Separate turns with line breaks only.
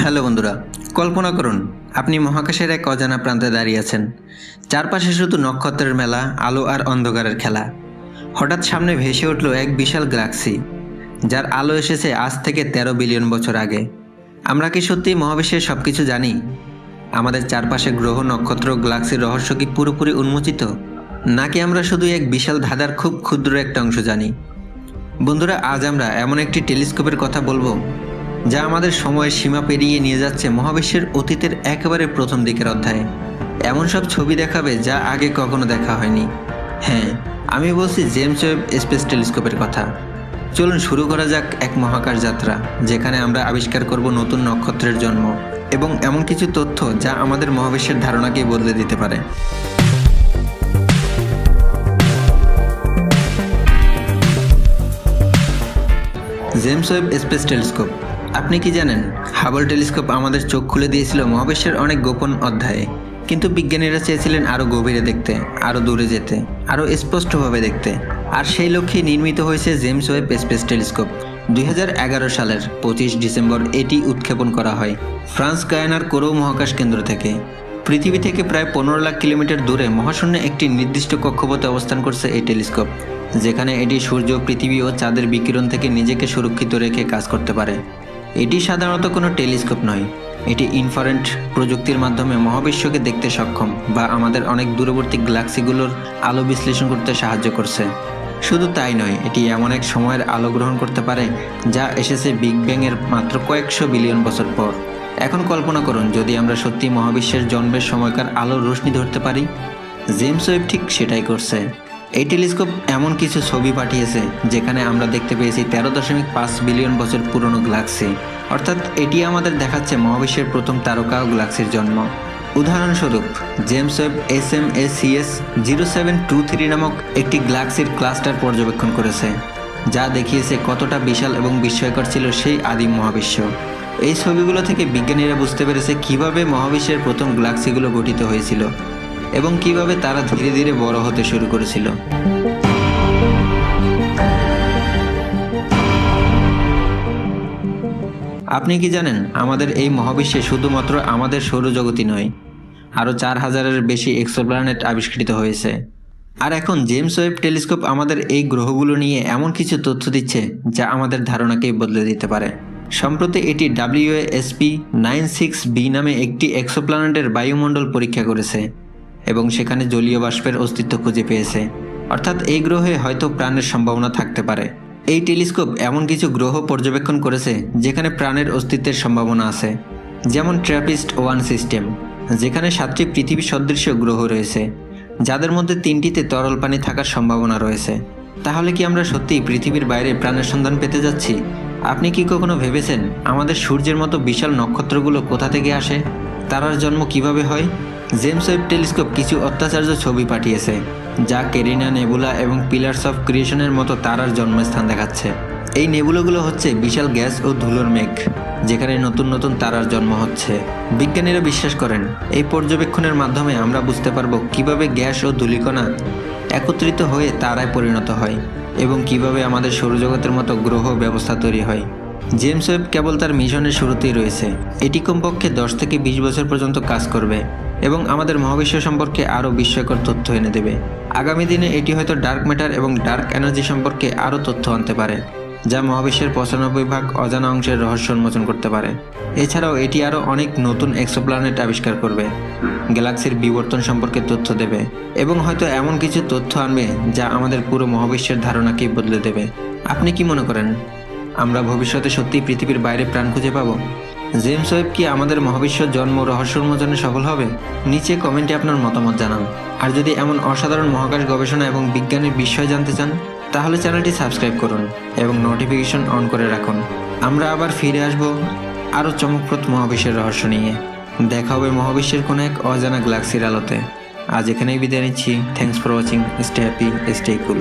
Hello বন্ধুরা, কল্পনা করুন, আপনি মহাকাশের এক অজানা প্রান্তে দাঁড়িয়ে আছেন। চারপাশে শুধু নক্ষত্রের মেলা, আলো আর অন্ধকারের খেলা। হঠাৎ সামনে ভেসে উঠল এক বিশাল গ্যালাক্সি, যার আলো এসেছে আজ থেকে তেরো বিলিয়ন বছর আগে। আমরা কি সত্যি মহাবিশ্বের সব কিছু জানি? আমাদের চারপাশে গ্রহ, নক্ষত্র গ্যালাক্সির রহস্য কি পুরোপুরি উন্মোচিত? নাকি আমরা শুধু এক বিশাল ধাঁধার খুব ক্ষুদ্র একটা অংশ জানি? বন্ধুরা, আজ আমরা এমন একটি টেলিস্কোপের কথা বলব যা আমাদের সময়ের সীমা পেরিয়ে নিয়ে যাচ্ছে মহাবিশ্বের অতীতের একেবারে প্রথম দিকের অধ্যায়ে। এমন সব ছবি দেখাবে যা আগে কখনো দেখা হয়নি। হ্যাঁ আমি বলছি জেমস ওয়েব স্পেস টেলিস্কোপের কথা। চলুন শুরু করা যাক এক মহাকাশ যাত্রা, যেখানে আমরা আবিষ্কার করব নতুন নক্ষত্রের জন্ম এবং এমন কিছু তথ্য যা আমাদের মহাবিশ্বের ধারণাকেই বদলে দিতে পারে। জেমস ওয়েব স্পেস টেলিস্কোপ আপনি কি জানেন হাবল টেলিস্কোপ আমাদের চোখ খুলে দিয়েছিল মহাবিশ্বের অনেক গোপন অধ্যায়ে। কিন্তু বিজ্ঞানীরা চেয়েছিলেন আরও গভীরে দেখতে আরও দূরে যেতে আরও স্পষ্টভাবে দেখতে। আর সেই লক্ষ্যে নির্মিত হয়েছে জেমস ওয়েব স্পেস টেলিস্কোপ। দুই হাজার এগারো সালের পঁচিশ ডিসেম্বর এটি উৎক্ষেপণ করা হয় ফ্রান্স গায়ানার কোরো মহাকাশ কেন্দ্র থেকে। পৃথিবী থেকে প্রায় পনেরো লাখ কিলোমিটার দূরে মহাশূন্যে একটি নির্দিষ্ট কক্ষপথে অবস্থান করছে এই টেলিস্কোপ, যেখানে এটি সূর্য, পৃথিবী ও চাঁদের বিকিরণ থেকে নিজেকে সুরক্ষিত রেখে কাজ করতে পারে। এটি সাধারণত কোনো টেলিস্কোপ নয়। এটি ইনফারেন্ট প্রযুক্তির মাধ্যমে মহাবিশ্বকে দেখতে সক্ষম বা আমাদের অনেক দূরবর্তী গ্যালাক্সিগুলোর আলো বিশ্লেষণ করতে সাহায্য করছে। শুধু তাই নয়, এটি এমন এক সময়ের আলো গ্রহণ করতে পারে যা এসেছে বিগ ব্যাংয়ের মাত্র কয়েকশো বিলিয়ন বছর পর। এখন কল্পনা করুন, যদি আমরা সত্যি মহাবিশ্বের জন্মের সময়কার আলোর রোশনি ধরতে পারি, জেমস ওয়েব ঠিক সেটাই করছে। এই টেলিস্কোপ এমন কিছু ছবি পাঠিয়েছে যেখানে আমরা দেখতে পেয়েছি তেরো দশমিক পাঁচ বিলিয়ন বছর পুরনো গ্যালাক্সি। অর্থাৎ এটি আমাদের দেখাচ্ছে মহাবিশ্বের প্রথম তারকা ও গ্যালাক্সির জন্ম। উদাহরণস্বরূপ, James Webb S M S zero seven two three নামক একটি গ্যালাক্সির ক্লাস্টার পর্যবেক্ষণ করেছে, যা দেখিয়েছে কতটা বিশাল এবং বিস্ময়কর ছিল সেই আদিম মহাবিশ্ব। এই ছবিগুলো থেকে বিজ্ঞানীরা বুঝতে পেরেছে কীভাবে মহাবিশ্বের প্রথম গ্যালাক্সিগুলো গঠিত হয়েছিল। এবং কীভাবে তারা ধীরে ধীরে বড় হতে শুরু করেছিল। আপনি কি জানেন, আমাদের এই মহাবিশ্বে শুধুমাত্র আমাদের সৌরজগতই নয়, আরও চার হাজারের বেশি এক্সোপ্ল্যানেট আবিষ্কৃত হয়েছে। আর এখন জেমস ওয়েব টেলিস্কোপ আমাদের এই গ্রহগুলো নিয়ে এমন কিছু তথ্য দিচ্ছে, যা আমাদের ধারণাকেই বদলে দিতে পারে। সম্প্রতি এটি ডাব্লিউএসপি নাইন সিক্স বি নামে একটি এক্সোপ্ল্যানেটের বায়ুমণ্ডল পরীক্ষা করেছে। এবং সেখানে জলীয় বাষ্পের অস্তিত্ব খুঁজে পেয়েছে। অর্থাৎ এই গ্রহে হয়তো প্রাণের সম্ভাবনা থাকতে পারে। এই টেলিস্কোপ এমন কিছু গ্রহ পর্যবেক্ষণ করেছে, যেখানে প্রাণের অস্তিত্বের সম্ভাবনা আছে। যেমন ট্র্যাপিস্ট ওয়ান সিস্টেম, যেখানে সাতটি পৃথিবী সদৃশ্য গ্রহ রয়েছে, যাদের মধ্যে তিনটিতে তরল পানি থাকার সম্ভাবনা রয়েছে। তাহলে কি আমরা সত্যিই পৃথিবীর বাইরে প্রাণের সন্ধান পেতে যাচ্ছি? আপনি কি কখনো ভেবেছেন আমাদের সূর্যের মতো বিশাল নক্ষত্রগুলো কোথা থেকে আসে? তারার জন্ম কীভাবে হয়? জেমস ওয়েব টেলিস্কোপ কিছু অত্যাচার্য ছবি পাঠিয়েছে, যা কেরিনা নেবুলা এবং পিলার্স অফ ক্রিয়েশনের মতো তারার জন্মস্থান দেখাচ্ছে। এই নেবুলাগুলো হচ্ছে বিশাল গ্যাস ও ধুলোর মেঘ, যেখানে নতুন নতুন তারার জন্ম হচ্ছে। বিজ্ঞানীরা বিশ্বাস করেন, এই পর্যবেক্ষণের মাধ্যমে আমরা বুঝতে পারব কীভাবে গ্যাস ও ধূলিকণা একত্রিত হয়ে তারায় পরিণত হয় এবং কীভাবে আমাদের সৌরজগতের মতো গ্রহ ব্যবস্থা তৈরি হয়। জেমস ওয়েব কেবল তার মিশনের শুরুতেই রয়েছে। এটি কমপক্ষে দশ থেকে বিশ বছর পর্যন্ত কাজ করবে। এবং আমাদের মহাবিশ্ব সম্পর্কে আরও বিস্ময়কর তথ্য এনে দেবে। আগামী দিনে এটি হয়তো ডার্ক ম্যাটার এবং ডার্ক এনার্জি সম্পর্কে আরও তথ্য আনতে পারে, যা মহাবিশ্বের পঁচানব্বই ভাগ অজানা অংশের রহস্য উন্মোচন করতে পারে। এছাড়াও এটি আরও অনেক নতুন এক্সোপ্ল্যানেট আবিষ্কার করবে, গ্যালাক্সির বিবর্তন সম্পর্কে তথ্য দেবে, এবং হয়তো এমন কিছু তথ্য আনবে যা আমাদের পুরো মহাবিশ্বের ধারণাকেই বদলে দেবে। আপনি কি মনে করেন, আমরা ভবিষ্যতে সত্যিই পৃথিবীর বাইরে প্রাণ খুঁজে পাবো? জেমস ওয়েব কি আমাদের মহাবিশ্ব জন্ম রহস্য উন্মোচনে সফল হবে? নিচে কমেন্টে আপনার মতামত জানান। আর যদি এমন অসাধারণ মহাকাশ গবেষণা এবং বিজ্ঞানের বিষয় জানতে চান, তাহলে চ্যানেলটি সাবস্ক্রাইব করুন এবং নোটিফিকেশন অন করে রাখুন। আমরা আবার ফিরে আসব আরও চমকপ্রদ মহাবিশ্বের রহস্য নিয়ে। দেখা হবে মহাবিশ্বের কোনো এক অজানা গ্যালাক্সির আলোতে। আজ এখানেই বিদায় নিচ্ছি। Thanks for watching stay happy stay cool